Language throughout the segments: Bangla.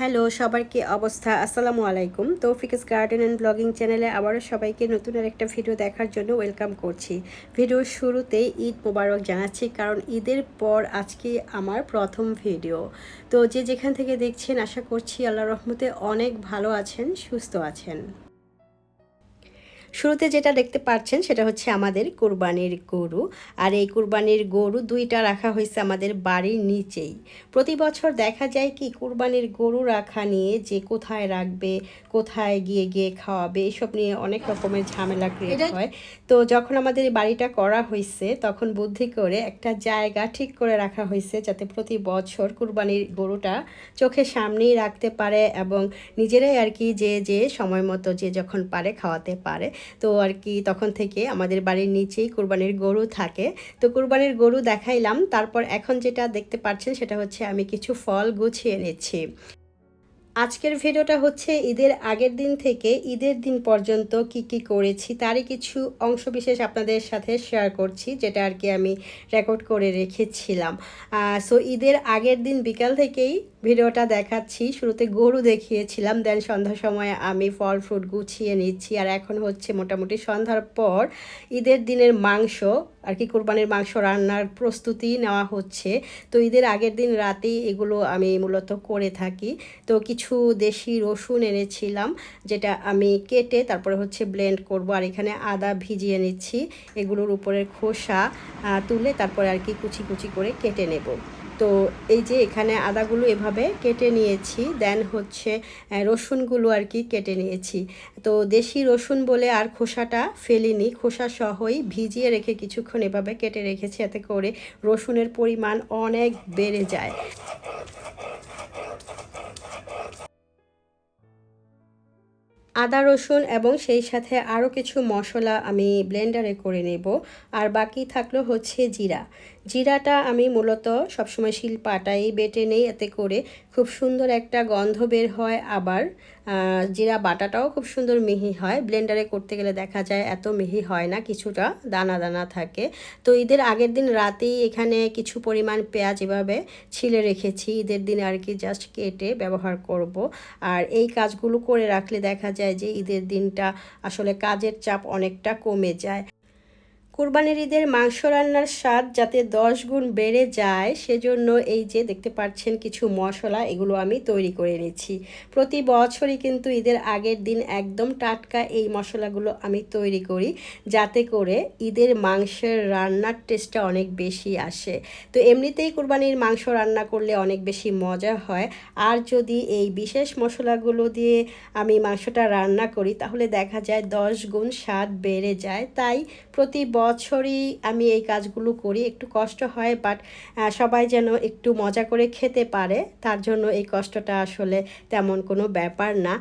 হ্যালো, সবার কি অবস্থা? আসসালামু আলাইকুম। তৌফিকস গার্ডেন অ্যান্ড ব্লগিং চ্যানেলে আবারও সবাইকে নতুন আর একটা ভিডিও দেখার জন্য ওয়েলকাম করছি। ভিডিও শুরুতে ঈদ মোবারক জানাচ্ছি, কারণ ঈদের পর আজকে আমার প্রথম ভিডিও। তো যে যেখান থেকে দেখছেন, আশা করছি আল্লাহ রহমতে অনেক ভালো আছেন, সুস্থ আছেন। শুরুতে যেটা দেখতে পাচ্ছেন সেটা হচ্ছে আমাদের কোরবানির গরু। আর এই কোরবানির গরু দুইটা রাখা হয়েছে আমাদের বাড়ির নিচেই। প্রতি বছর দেখা যায় কি কোরবানির গরু রাখা নিয়ে যে কোথায় রাখবে কোথায় গিয়ে গিয়ে খাওয়াবে এসব নিয়ে অনেক রকমের ঝামেলা ক্রিয়েট হয়। তো যখন আমাদের এই বাড়িটা করা হয়েছে তখন বুদ্ধি করে একটা জায়গা ঠিক করে রাখা হয়েছে যাতে প্রতি বছর কুরবানির গরুটা চোখের সামনেই রাখতে পারে এবং নিজেরাই আর কি যে যে সময় মতো যে যখন পারে খাওয়াতে পারে। তো আর কি তখন থেকে আমাদের বাড়ির নিচেই কুরবানির গরু থাকে। তো কুরবানির গরু দেখাইলাম, তারপর এখন যেটা দেখতে পাচ্ছেন সেটা হচ্ছে আমি কিছু ফল গুছিয়ে নিচ্ছি। আজকের ভিডিওটা হচ্ছে ঈদের আগের দিন থেকে ঈদের দিন পর্যন্ত কি কি করেছি তারই কিছু অংশবিশেষ আপনাদের সাথে শেয়ার করছি, যেটা আর কি আমি রেকর্ড করে রেখেছিলাম। সো ঈদের আগের দিন বিকাল থেকেই ভিডিওটা দেখাচ্ছি। শুরুতে গরু দেখিয়েছিলাম দেন সন্ধ্যার সময় আমি ফল ফ্রুট গুছিয়ে নিচ্ছি আর এখন হচ্ছে মোটামুটি সন্ধ্যার পর ঈদের দিনের মাংস আর কি, কোরবানির মাংস রান্নার প্রস্তুতি নেওয়া হচ্ছে। তো ঈদের আগের দিন রাতেই এগুলো আমি মূলত করে থাকি। তো কিছু দেশি রসুন এনেছিলাম, যেটা আমি কেটে তারপরে হচ্ছে ব্লেন্ড করব আর এখানে আদা ভিজিয়ে নিচ্ছি। এগুলোর উপরের খোসা তুলে তারপরে আর কি কুচি কুচি করে কেটে নেব। তো এই যে এখানে আদাগুলো এভাবে কেটে নিয়েছি দেন হচ্ছে রসুনগুলো আর কি কেটে নিয়েছি। তো দেশি রসুন বলে আর খোসাটা ফেলিনি, খোসা সহই ভিজিয়ে রেখে কিছুক্ষণ এভাবে কেটে রেখেছি এতে করে রসুনের পরিমাণ অনেক বেড়ে যায়। আদা, রসুন এবং সেই সাথে আরও কিছু মশলা আমি ব্লেন্ডারে করে নেব। আর বাকি থাকল হচ্ছে জিরা। জিরাটা আমি মূলত সবসময় শিলপাটাই বেটে নেই, এতে করে খুব সুন্দর একটা গন্ধ বের হয়। আবার জিরা বাটাটাও খুব সুন্দর মিহি হয়। ব্লেন্ডারে করতে গেলে দেখা যায় এত মিহি হয় না, কিছুটা দানা দানা থাকে। তো ঈদের আগের দিন রাতেই এখানে কিছু পরিমাণ পেঁয়াজ এভাবে ছিলে রেখেছি। ঈদের দিন আর কি জাস্ট কেটে ব্যবহার করব। আর এই কাজগুলো করে রাখলে দেখা যায় যে ঈদের দিনটা আসলে কাজের চাপ অনেকটা কমে যায়। কুরবানির ঈদের মাংস রান্নার স্বাদ যাতে দশ গুণ বেড়ে যায়, সেজন্য এই যে দেখতে পাচ্ছেন কিছু মশলা, এগুলো আমি তৈরি করে নিচ্ছি প্রতি বছরই কিন্তু ঈদের আগের দিন একদম টাটকা এই মশলাগুলো আমি তৈরি করি, যাতে করে ঈদের মাংসের রান্নার টেস্টটা অনেক বেশি আসে। তো এমনিতেই কুরবানির মাংস রান্না করলে অনেক বেশি মজা হয়। আর যদি এই বিশেষ মশলাগুলো দিয়ে আমি মাংসটা রান্না করি, তাহলে দেখা যায় দশ গুণ স্বাদ বেড়ে যায়। তাই প্রতি বছরই আমি এই কাজগুলো করি। একটু কষ্ট হয় বাট সবাই যেন একটু মজা করে খেতে পারে, তার জন্য এই কষ্টটা আসলে তেমন কোনো ব্যাপার না।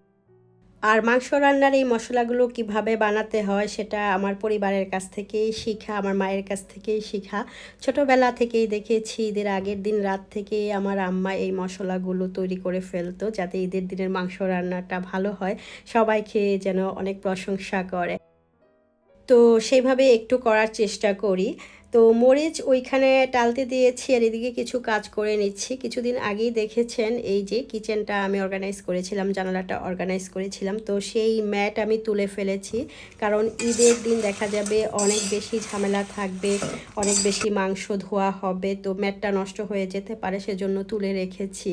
আর মাংস রান্নার এই মশলাগুলো কীভাবে বানাতে হয়, সেটা আমার পরিবারের কাছ থেকেই শিখা, আমার মায়ের কাছ থেকেই শিখা। ছোটোবেলা থেকেই দেখেছি, ঈদের আগের দিন রাত থেকেই আমার আম্মা এই মশলাগুলো তৈরি করে ফেলতো, যাতে ঈদের দিনের মাংস রান্নাটা ভালো হয়। সবাই খেয়ে যেন অনেক প্রশংসা করে। তো সেভাবে একটু করার চেষ্টা করি। তো মরিচ ওইখানে টালতে দিয়েছি আর এদিকে কিছু কাজ করে নিচ্ছি। কিছুদিন আগেই দেখেছেন এই যে কিচেনটা আমি অর্গানাইজ করেছিলাম, জানালাটা অর্গানাইজ করেছিলাম। তো সেই ম্যাট আমি তুলে ফেলেছি কারণ ঈদের দিন দেখা যাবে অনেক বেশি ঝামেলা থাকবে, অনেক বেশি মাংস ধোয়া হবে, তো ম্যাটটা নষ্ট হয়ে যেতে পারে সেজন্য তুলে রেখেছি।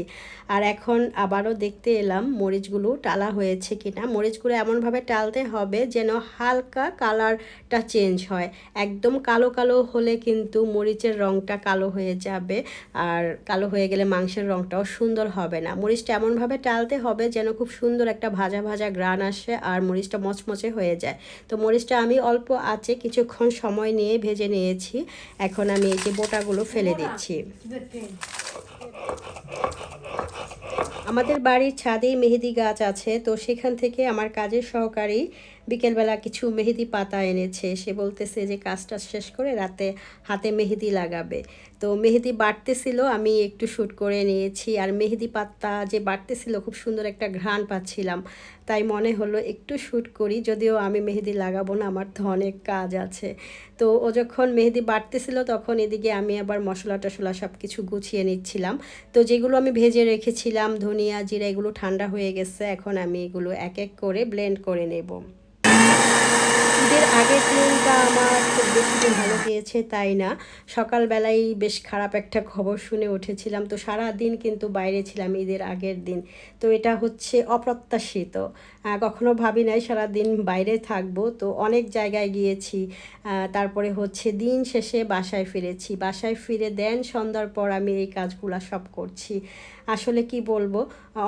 আর এখন আবারও দেখতে এলাম মরিচগুলো টালা হয়েছে কিনা। মরিচগুলো এমনভাবে টালতে হবে যেন হালকা কালারটা চেঞ্জ হয়। একদম কালো কালো হলে কিন্তু মরিচের রঙটা কালো হয়ে যাবে। আর কালো হয়ে গেলে মাংসের রঙটাও সুন্দর হবে না। মরিচটা এমনভাবে টালতে হবে যেন খুব সুন্দর একটা ভাজা ভাজা গ্রান আসে আর মরিচটা মচমচে হয়ে যায়। তো মরিচটা আমি অল্প আছে কিছুক্ষণ সময় নিয়ে ভেজে নিয়েছি। এখন আমি এই যে বোটাগুলো ফেলে দিচ্ছি। আমাদের বাড়ির ছাদেই মেহেদি গাছ আছে, তো সেখান থেকে আমার কাজের সহকারী বিকেলবেলা কিছু মেহেদি পাতা এনেছে। সে বলতেছে যে, কাজটা শেষ করে রাতে হাতে মেহেদি লাগাবে। তো মেহেদি বাড়তেছিল, আমি একটু শ্যুট করে নিয়েছি। আর মেহেদি পাতা যে বাড়তেছিল, খুব সুন্দর একটা ঘ্রাণ পাচ্ছিলাম। তাই মনে হলো একটু শ্যুট করি, যদিও আমি মেহেদি লাগাবো না, আমার তো অনেক কাজ আছে। তো ও যখন মেহেদি বাড়তেছিল তখন এদিকে আমি আবার মশলা টশলা সব কিছু গুছিয়ে নিচ্ছিলাম। তো যেগুলো আমি ভেজে রেখেছিলাম, ধনিয়া, জিরা, এগুলো ঠান্ডা হয়ে গেছে, এখন আমি এগুলো এক এক করে ব্লেন্ড করে নেব। ঈদের আগের দিনটা আমার খুব বেশি দিন ভালো গিয়েছে তাই না। সকালবেলায় বেশ খারাপ একটা খবর শুনে উঠেছিলাম। তো সারা দিন কিন্তু বাইরে ছিলাম ঈদের আগের দিন। তো এটা হচ্ছে অপ্রত্যাশিত। কখনো ভাবি নাই সারাদিন বাইরে থাকব। তো অনেক জায়গায় গিয়েছি। তারপরে হচ্ছে দিন শেষে বাসায় ফিরেছি। বাসায় ফিরে দেন, সন্ধ্যার পর আমি এই কাজগুলো সব করছি। আসলে কি বলব?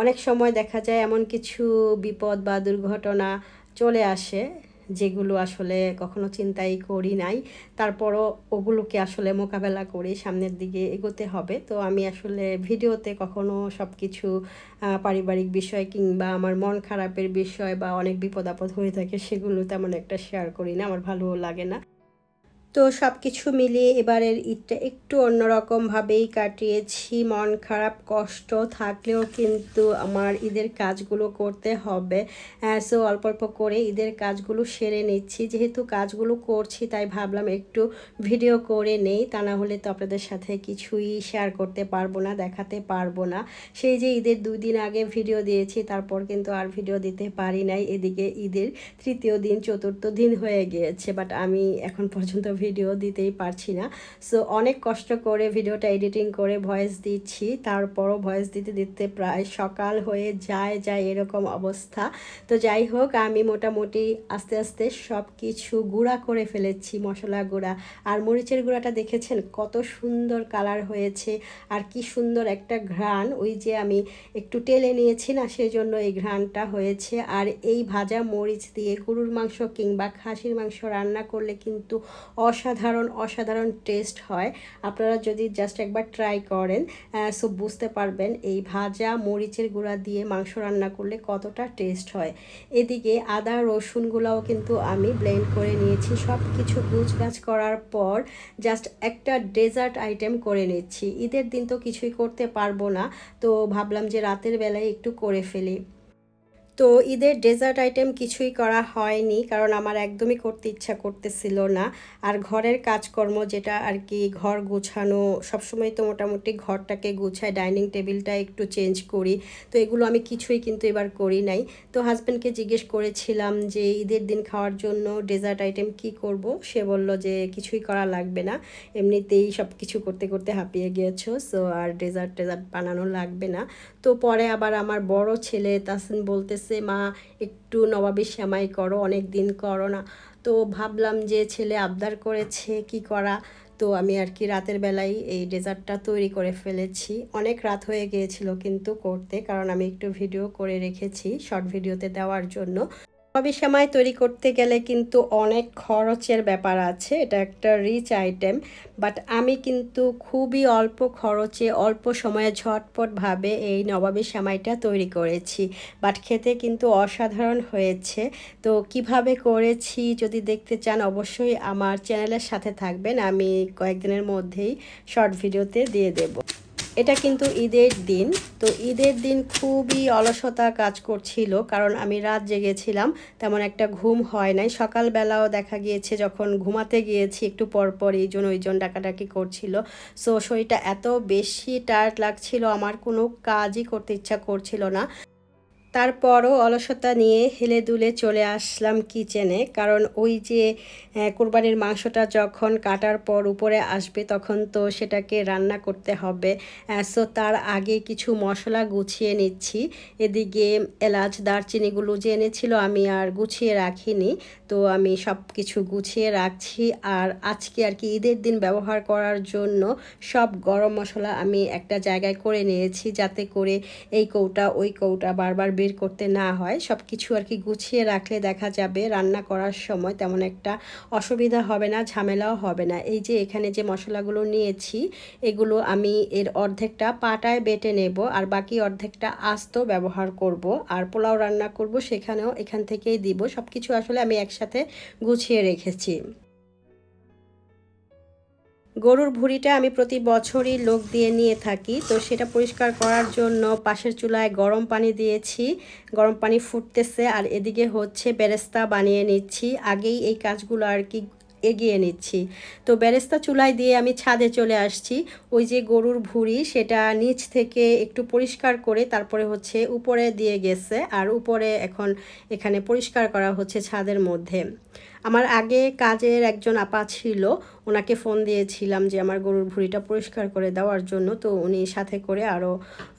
অনেক সময় দেখা যায় এমন কিছু বিপদ বা দুর্ঘটনা চলে আসে। যেগুলো আসলে কখনো চিন্তাই করি নাই। তারপরও ওগুলোকে আসলে মোকাবেলা করে সামনের দিকে এগোতে হবে। তো আমি আসলে ভিডিওতে কখনো সব কিছু পারিবারিক বিষয় কিংবা আমার মন খারাপের বিষয় বা অনেক বিপদ আপদ হয়ে থাকে সেগুলো তেমন একটা শেয়ার করি না। আমার ভালো লাগে না। তো সব কিছু মিলিয়ে এবারের ঈদটা একটু অন্যরকমভাবেই কাটিয়েছি। মন খারাপ, কষ্ট থাকলেও কিন্তু আমার ঈদের কাজগুলো করতে হবে। সো অল্প অল্প করে ঈদের কাজগুলো সেরে নিচ্ছি। যেহেতু কাজগুলো করছি, তাই ভাবলাম একটু ভিডিও করে নেই। তা না হলে তো আপনাদের সাথে কিছুই শেয়ার করতে পারব না, দেখাতে পারব না। সেই যে ঈদের দুই দিন আগে ভিডিও দিয়েছি, তারপর কিন্তু আর ভিডিও দিতে পারি নাই। এদিকে ঈদের তৃতীয় দিন, চতুর্থ দিন হয়ে গিয়েছে বাট আমি এখন পর্যন্ত ভিডিও দিতেই পারছি না। সো অনেক কষ্ট করে ভিডিওটা এডিটিং করে ভয়েস দিচ্ছি। তারপরও ভয়েস দিতে দিতে প্রায় সকাল হয়ে যায় যায় এরকম অবস্থা। তো যাই হোক, আমি মোটামুটি আস্তে আস্তে সব কিছু গুঁড়া করে ফেলেছি, মশলা গুঁড়া। আর মরিচের গুঁড়াটা দেখেছেন? কত সুন্দর কালার হয়েছে। আর কি সুন্দর একটা ঘ্রাণ। ওই যে আমি একটু টেলে নিয়েছি না সেই জন্য এই ঘ্রাণটা হয়েছে। আর এই ভাজা মরিচ দিয়ে গরুর মাংস কিংবা খাসির মাংস রান্না করলে কিন্তু অসাধারণ অসাধারণ টেস্ট হয়। আপনারা যদি জাস্ট একবার ট্রাই করেন সো বুঝতে পারবেন এই ভাজা মরিচের গুঁড়া দিয়ে মাংস রান্না করলে কতটা টেস্ট হয়। এদিকে আদা রসুনগুলাও কিন্তু আমি ব্লেন্ড করে নিয়েছি। সব কিছু গাছ করার পর জাস্ট একটা ডেজার্ট আইটেম করে নিচ্ছি। ঈদের দিন তো কিছুই করতে পারব না, তো ভাবলাম যে রাতের বেলায় একটু করে ফেলি। তো ঈদের ডেজার্ট আইটেম কিছুই করা হয়নি, কারণ আমার একদমই করতে ইচ্ছা করতেছিল না। আর ঘরের কাজকর্ম যেটা আর কি, ঘর গোছানো, সবসময় তো মোটামুটি ঘরটাকে গুছায় ডাইনিং টেবিলটা একটু চেঞ্জ করি, তো এগুলো আমি কিছুই কিন্তু এবার করি নাই। তো হাজব্যান্ডকে জিজ্ঞেস করেছিলাম যে, ঈদের দিন খাওয়ার জন্য ডেজার্ট আইটেম কি করব? সে বলল যে, কিছুই করা লাগবে না, এমনিতেই সব কিছু করতে করতে হাঁপিয়ে গিয়েছো সো আর ডেজার্ট টেজার্ট বানানো লাগবে না। তো পরে আবার আমার বড় ছেলে তাসিন বলতেছে, মা, একটু নবাবী শ্যামাই করো অনেক দিন করো না। তো ভাবলাম যে ছেলে আবদার করেছে, কি করা? তো আমি আর কি রাতের বেলায় এই ডেজার্টটা তৈরি করে ফেলেছি। অনেক রাত হয়ে গিয়েছিল কিন্তু করতে, কারণ আমি একটু ভিডিও করে রেখেছি শর্ট ভিডিওতে দেওয়ার জন্য। তবে সেমাই তৈরি করতে গেলে কিন্তু অনেক খরচের ব্যাপার আছে। এটা একটা রিচ আইটেম বাট আমি কিন্তু খুবই অল্প খরচে, অল্প সময়ে ঝটপটভাবে এই নবাবী সেমাইটা তৈরি করেছি। বাট খেতে কিন্তু অসাধারণ হয়েছে। তো কীভাবে করেছি যদি দেখতে চান অবশ্যই আমার চ্যানেলের সাথে থাকবেন। আমি কয়েকদিনের মধ্যেই শর্ট ভিডিওতে দিয়ে দেবো। এটা কিন্তু ঈদের দিন। তো ঈদের দিন খুবই অলসতা কাজ করছিল, কারণ আমি রাত জেগেছিলাম, তেমন একটা ঘুম হয় নাই। সকালবেলাও দেখা গিয়েছে, যখন ঘুমাতে গিয়েছি, একটু পরপর এই জন্য ওইজন ডাকাডাকি করছিল। সো শরীরটা এত বেশি টায়ার্ড লাগছিল, আমার কোনো কাজই করতে ইচ্ছা করছিল না। তারপরও অলসতা নিয়ে হেলে দুলে চলে আসলাম কিচেনে, কারণ ওই যে কোরবানির মাংসটা যখন কাটার পর উপরে আসবে তখন তো সেটাকে রান্না করতে হবে। সো তার আগে কিছু মশলা গুছিয়ে নিচ্ছি। এদিকে এলাচ, দারচিনিগুলো যে এনেছিল আমি আর গুছিয়ে রাখিনি, তো আমি সব কিছু গুছিয়ে রাখছি। আর আজকে আর কি ঈদের দিন ব্যবহার করার জন্য সব গরম মশলা আমি একটা জায়গায় করে নিয়েছি, যাতে করে এই কৌটা, ওই কৌটা বারবার বের করতে না হয় সব কিছু আর কি গুছিয়ে রাখলে দেখা যাবে রান্না করার সময় তেমন একটা অসুবিধা হবে না, ঝামেলাও হবে না। এই যে এখানে যে মশলাগুলো নিয়েছি, এগুলো আমি এর অর্ধেকটা পাটায় বেটে নেব আর বাকি অর্ধেকটা আস্ত ব্যবহার করব আর পোলাও রান্না করব সেখানেও এখান থেকেই দিব। সব কিছু আসলে আমি একসাথে গুছিয়ে রেখেছি। গরুর ভুঁড়িটা আমি প্রতি বছরই লোক দিয়ে নিয়ে থাকি। তো সেটা পরিষ্কার করার জন্য পাশের চুলায় গরম পানি দিয়েছি। গরম পানি ফুটতেছে আর এদিকে হচ্ছে বেরেস্তা বানিয়ে নিচ্ছি। আগেই এই কাজগুলো আর কি এগিয়ে নিচ্ছি। তো বেরেস্তা চুলায় দিয়ে আমি ছাদে চলে আসছি। ওই যে গরুর ভুঁড়ি সেটা নিচ থেকে একটু পরিষ্কার করে তারপরে হচ্ছে উপরে দিয়ে গেছে। আর উপরে এখন এখানে পরিষ্কার করা হচ্ছে ছাদের মধ্যে। আমার আগে কাজের একজন আপা ছিল, ওনাকে ফোন দিয়েছিলাম যে, আমার গরুর ভুঁড়িটা পরিষ্কার করে দেওয়ার জন্য। তো উনি সাথে করে আরও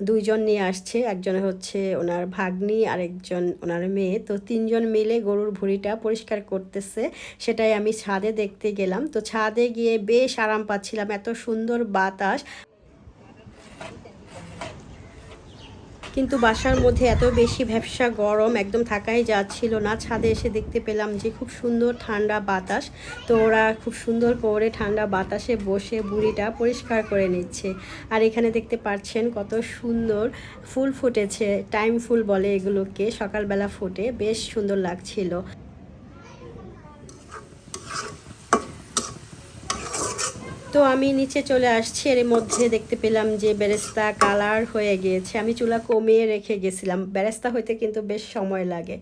দুইজন নিয়ে আসছে, একজন হচ্ছে ওনার ভাগ্নি আর একজন ওনার মেয়ে। তো তিনজন মিলে গরুর ভুঁড়িটা পরিষ্কার করতেছে, সেটাই আমি ছাদে দেখতে গেলাম। তো ছাদে গিয়ে বেশ আরাম পাচ্ছিলাম, এত সুন্দর বাতাস। কিন্তু বাসার মধ্যে এত বেশি ভ্যাবসা গরম একদম থাকাই যাচ্ছিল না। ছাদে এসে দেখতে পেলাম যে খুব সুন্দর ঠান্ডা বাতাস। তো ওরা খুব সুন্দর করে ঠান্ডা বাতাসে বসে বুড়িটা পরিষ্কার করে নিচ্ছে। আর এখানে দেখতে পাচ্ছেন কত সুন্দর ফুল ফুটেছে। টাইম ফুল বলে এগুলোকে। সকালবেলা ফুটে। বেশ সুন্দর লাগছিল। তো আমি নিচে চলে আসছি, এর মধ্যে দেখতে পেলাম যে বেরেস্তা কালার হয়ে গিয়েছে। আমি চুলা কমিয়ে রেখে গেছিলাম। বেরেস্তা হইতে কিন্তু বেশ সময় লাগে।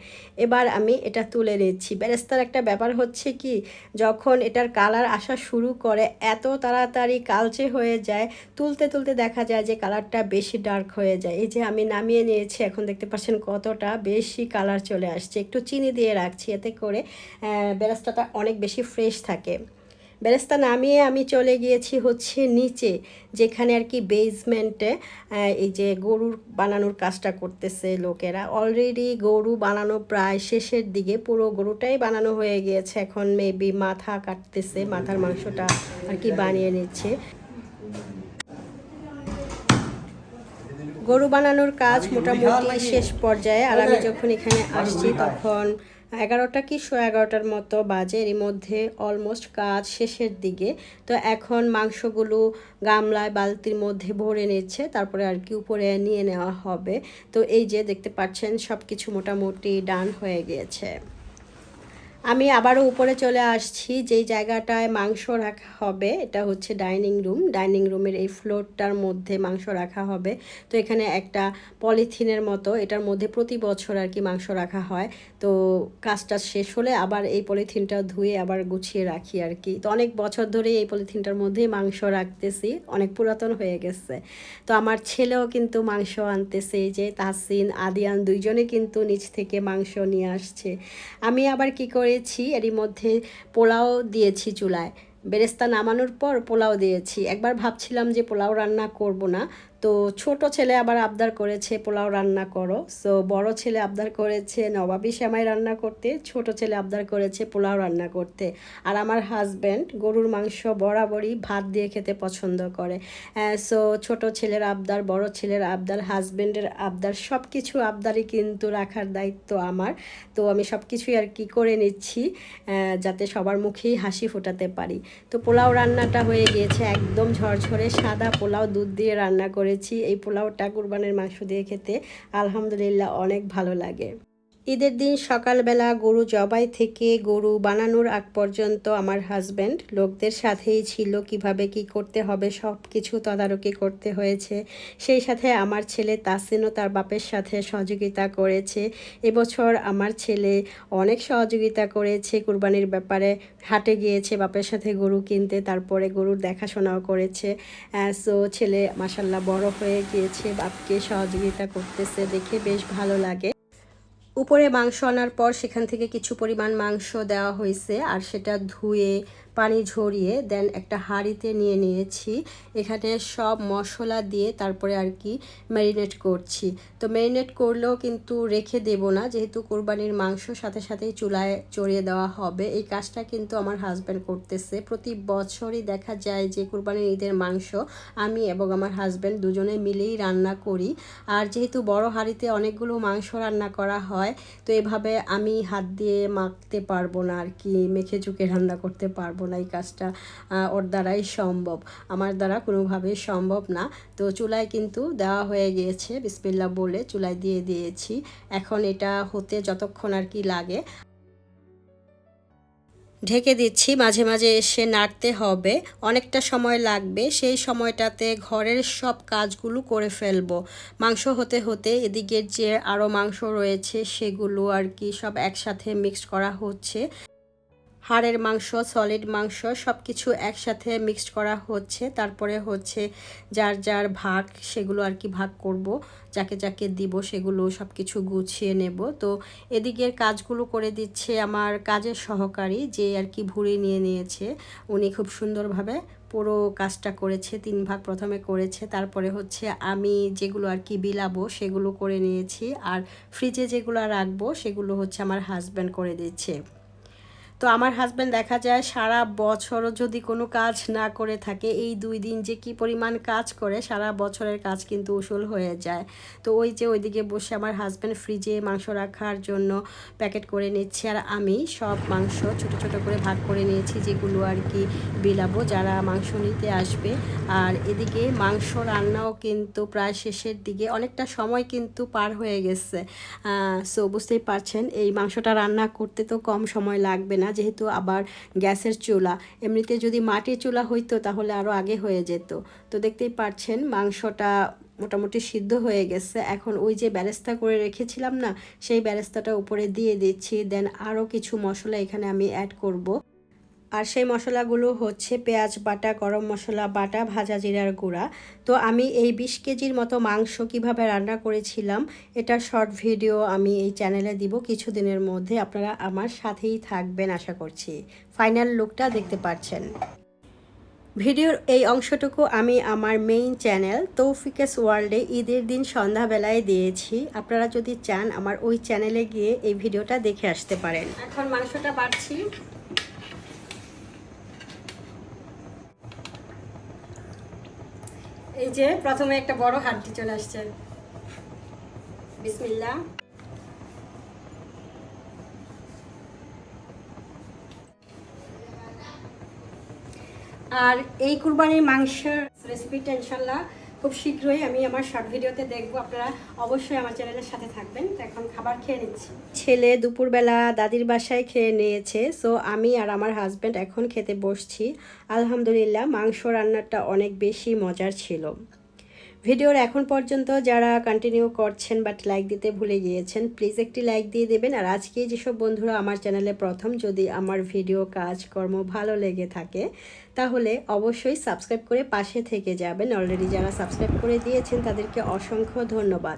এবার আমি এটা তুলে নিচ্ছি। বেরেস্তার একটা ব্যাপার হচ্ছে কি, যখন এটার কালার আসা শুরু করে, এত তাড়াতাড়ি কালচে হয়ে যায়, তুলতে তুলতে দেখা যায় যে কালারটা বেশি ডার্ক হয়ে যায়। এই যে আমি নামিয়ে নিয়েছি, এখন দেখতে পাচ্ছেন কতটা বেশি কালার চলে আসছে। একটু চিনি দিয়ে রাখছি, এতে করে বেরেস্তাটা অনেক বেশি ফ্রেশ থাকে। বেরেস্তা নামিয়ে আমি চলে গিয়েছি হচ্ছে নিচে, যেখানে আর কি বেসমেন্টে এই যে গরুর বানানোর কাজটা করতেছে লোকেরা। অলরেডি গরু বানানো প্রায় শেষের দিকে, পুরো গরুটাই বানানো হয়ে গিয়েছে। এখন মেবি মাথা কাটতেছে, মাথার মাংসটা আর কি বানিয়ে নিচ্ছে। গরু বানানোর কাজ মোটামুটি শেষ পর্যায়ে, আর আমি যখন এখানে আসছি তখন এগারোটা কি শো এগারোটার মতো বাজে। এর মধ্যে অলমোস্ট কাজ শেষের দিকে। তো এখন মাংসগুলো গামলায় বালতির মধ্যে ভরে নিচ্ছে, তারপরে আর কি উপরে নিয়ে নেওয়া হবে। তো এই যে দেখতে পাচ্ছেন সব কিছু মোটামুটি ডান হয়ে গিয়েছে। আমি আবারও উপরে চলে আসছি, যেই জায়গাটায় মাংস রাখা হবে, এটা হচ্ছে ডাইনিং রুম। ডাইনিং রুমের এই ফ্লোরটার মধ্যে মাংস রাখা হবে। তো এখানে একটা পলিথিনের মতো, এটার মধ্যে প্রতি বছর আর কি মাংস রাখা হয়। তো কাজটা শেষ হলে আবার এই পলিথিনটা ধুয়ে আবার গুছিয়ে রাখি আর কি। তো অনেক বছর ধরে এই পলিথিনটার মধ্যেই মাংস রাখতেছি, অনেক পুরাতন হয়ে গেছে। তো আমার ছেলেও কিন্তু মাংস আনতেছে যে তাহসিন, আদিয়ান দুইজনে কিন্তু নিচ থেকে মাংস নিয়ে আসছে। আমি আবার কি করে করেছি, এরই মধ্যে পোলাও দিয়েছি চুলায়। বেরেস্তা নামানোর পর পোলাও দিয়েছি। একবার ভাবছিলাম যে পোলাও রান্না করব না তো ছোট ছেলে আবার আবদার করেছে, পোলাও রান্না করো। সো বড় ছেলে আবদার করেছে, নবাবি শ্যামাই রান্না করতে, ছোট ছেলে আবদার করেছে, পোলাও রান্না করতে। আর আমার হাজব্যান্ড গরুর মাংস বরাবরই ভাত দিয়ে খেতে পছন্দ করে। সো ছোট ছেলের আবদার, বড় ছেলের আবদার হাজব্যান্ডের আবদার সব কিছু আবদারই কিন্তু রাখার দায়িত্ব আমার। তো আমি সব কিছুই আর কি করে নিচ্ছি যাতে সবার মুখেই হাসি ফোটাতে পারি। তো পোলাও রান্নাটা হয়ে গিয়েছে একদম ঝরঝরে সাদা পোলাও দুধ দিয়ে রান্না করে করেছি এই পোলাও কুরবানের মাংস দিয়ে খেতে। আলহামদুলিল্লাহ অনেক ভালো লাগে। ঈদের দিন সকালবেলা গরু জবাই থেকে গরু বানানোর আগ পর্যন্ত আমার হাজব্যান্ড লোকদের সাথেই ছিল, কীভাবে কি করতে হবে সব কিছু তদারকি করতে হয়েছে। সেই সাথে আমার ছেলে তাসিনও তার বাপের সাথে সহযোগিতা করেছে। এবছর আমার ছেলে অনেক সহযোগিতা করেছে, কুরবানির ব্যাপারে হাটে গিয়েছে, বাপের সাথে গরু কিনতে, তারপরে গরুর দেখাশোনাও করেছে। সো ছেলে মাসাল্লাহ বড় হয়ে গিয়েছে, বাপকে সহযোগিতা করতেছে, দেখে বেশ ভালো লাগে। উপরে মাংস আনার পর সেখান থেকে কিছু পরিমাণ মাংস দেওয়া হয়েছে আর সেটা ধুয়ে পানি ঝরিয়ে দেন একটা হাঁড়িতে নিয়ে নিয়েছি। এখানে সব মশলা দিয়ে তারপরে আর কি ম্যারিনেট করছি। তো ম্যারিনেট করলেও কিন্তু রেখে দেব না, যেহেতু কোরবানির মাংস সাথে সাথেই চুলায় চড়িয়ে দেওয়া হবে। এই কাজটা কিন্তু আমার হাজব্যান্ড করতেছে। প্রতি বছরই দেখা যায় যে কোরবানির ঈদের মাংস আমি এবং আমার হাজব্যান্ড দুজনে মিলেই রান্না করি। আর যেহেতু বড় হাঁড়িতে অনেকগুলো মাংস রান্না করা হয়, তো এভাবে আমি হাত দিয়ে মাখতে পারব না আর কি মেখে চুকে রান্না করতে পারব না এই কাজটা ওর দ্বারাই সম্ভব। আমার দ্বারা কোনোভাবেই সম্ভব না। তো চুলায় কিন্তু দেওয়া হয়ে গিয়েছে বিসমিল্লা বলে চুলায় দিয়ে দিয়েছি। এখন এটা হতে যতক্ষণ আর কি লাগে। ঢেকে দিচ্ছি, মাঝে মাঝে এসে নাড়তে হবে। অনেকটা সময় লাগবে, সেই সময়টাতে ঘরের সব কাজগুলো করে ফেলব। মাংস হতে হতে এদিকের যে আরও মাংস রয়েছে, সেগুলো আর কি সব একসাথে মিক্সড করা হচ্ছে। হাড়ের মাংস সলিড মাংস সব কিছু একসাথে মিক্সড করা হচ্ছে। তারপরে হচ্ছে যার যার ভাগ সেগুলো আর কি ভাগ করব, যাকে যাকে দিব সেগুলো সব কিছু গুছিয়ে নেব। তো এদিকের কাজগুলো করে দিচ্ছে আমার কাজের সহকারী, যে আর কি ভুড়ি নিয়ে নিয়েছে। উনি খুব সুন্দরভাবে পুরো কাজটা করেছে, তিন ভাগ প্রথমে করেছে। তারপরে হচ্ছে আমি যেগুলো আর কি বিলাবো সেগুলো করে নিয়েছি। আর ফ্রিজে যেগুলো রাখব সেগুলো হচ্ছে আমার হাজব্যান্ড করে দিচ্ছে। তো আমার হাজব্যান্ড দেখা যায় সারা বছরও যদি কোনো কাজ না করে থাকে, এই দুই দিন যে কি পরিমাণ কাজ করে, সারা বছরের কাজ কিন্তু উসুল হয়ে যায়। তো ওই যে ওইদিকে বসে আমার হাজব্যান্ড ফ্রিজে মাংস রাখার জন্য প্যাকেট করে নিচ্ছে। আর আমি সব মাংস ছোট ছোট করে ভাগ করে নিয়েছি, যেগুলো আর কি বিলাবো যারা মাংস নিতে আসবে। আর এদিকে মাংস রান্নাও কিন্তু প্রায় শেষের দিকে অনেকটা সময় কিন্তু পার হয়ে গেছে। সো বুঝতেই পারছেন, এই মাংসটা রান্না করতে তো কম সময় লাগবে না। যেহেতু আবার গ্যাসের চুলা, এমনিতে যদি মাটির চুলা হইতো তাহলে আরও আগে হয়ে যেত। তো দেখতেই পাচ্ছেন মাংসটা মোটামুটি সিদ্ধ হয়ে গেছে। এখন ওই যে ব্যারেস্তা করে রেখেছিলাম না, সেই ব্যারেস্তাটা উপরে দিয়ে দিচ্ছি। দেন আরও কিছু মশলা এখানে আমি অ্যাড করব। আর সেই মশলাগুলো হচ্ছে পেঁয়াজ বাটা, গরম মশলা বাটা, ভাজা জিরার গুঁড়া। তো আমি এই বিশ কেজির মতো মাংস কীভাবে রান্না করেছিলাম, এটা শর্ট ভিডিও আমি এই চ্যানেলে দিব। কিছুদিনের মধ্যে আপনারা আমার সাথেই থাকবেন আশা করছি। ফাইনাল লুকটা দেখতে পাচ্ছেন। ভিডিওর এই অংশটুকু আমি আমার মেইন চ্যানেল তৌফিকেস ওয়ার্ল্ডে ঈদের দিন সন্ধ্যাবেলায় দিয়েছি। আপনারা যদি চান আমার ওই চ্যানেলে গিয়ে এই ভিডিওটা দেখে আসতে পারেন। এখন মাংসটা বাড়ছি। এই যে প্রথমে একটা বড় হাড্ডি চলে আসছে। বিসমিল্লা আর এই কুরবানির মাংসের রেসিপিটা ইনশাল্লাহ খুব শীঘ্রই আমি আমার শর্ট ভিডিওতে দেখব। আপনারা অবশ্যই আমার চ্যানেলের সাথে থাকবেন। তো এখন খাবার খেয়ে নিচ্ছি। ছেলে দুপুরবেলা দাদির বাসায় খেয়ে নিয়েছে। সো আমি আর আমার হাজব্যান্ড এখন খেতে বসছি। আলহামদুলিল্লাহ, মাংস রান্নাটা অনেক বেশি মজার ছিল। ভিডিওর এখন পর্যন্ত যারা কন্টিনিউ করছেন বাট লাইক দিতে ভুলে গিয়েছেন প্লিজ একটি লাইক দিয়ে দেবেন। আর আজকে যেসব বন্ধুরা আমার চ্যানেলে প্রথম, যদি আমার ভিডিও কাজকর্ম ভালো লেগে থাকে, তাহলে অবশ্যই সাবস্ক্রাইব করে পাশে থেকে যাবেন। অলরেডি যারা সাবস্ক্রাইব করে দিয়েছেন, তাদেরকে অসংখ্য ধন্যবাদ।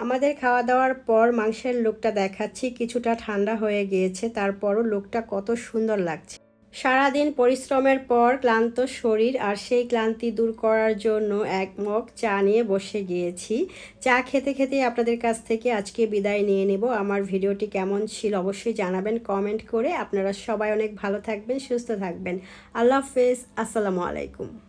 আমাদের খাওয়া দাওয়ার পর মাংসের লোকটা দেখাচ্ছি, কিছুটা ঠান্ডা হয়ে গিয়েছে, তারপরও লোকটা কত সুন্দর লাগছে। সারাদিন পরিশ্রমের পর ক্লান্ত শরীর আর সেই ক্লান্তি দূর করার জন্য এক মগ চা নিয়ে বসে গিয়েছি। চা খেতে খেতে আপনাদের কাছ থেকে আজকে বিদায় নিয়ে নেব। আমার ভিডিওটি কেমন ছিল অবশ্যই জানাবেন, কমেন্ট করে। আপনারা সবাই অনেক ভালো থাকবেন, সুস্থ থাকবেন। আল্লাহ হাফেজ। আসসালামু আলাইকুম।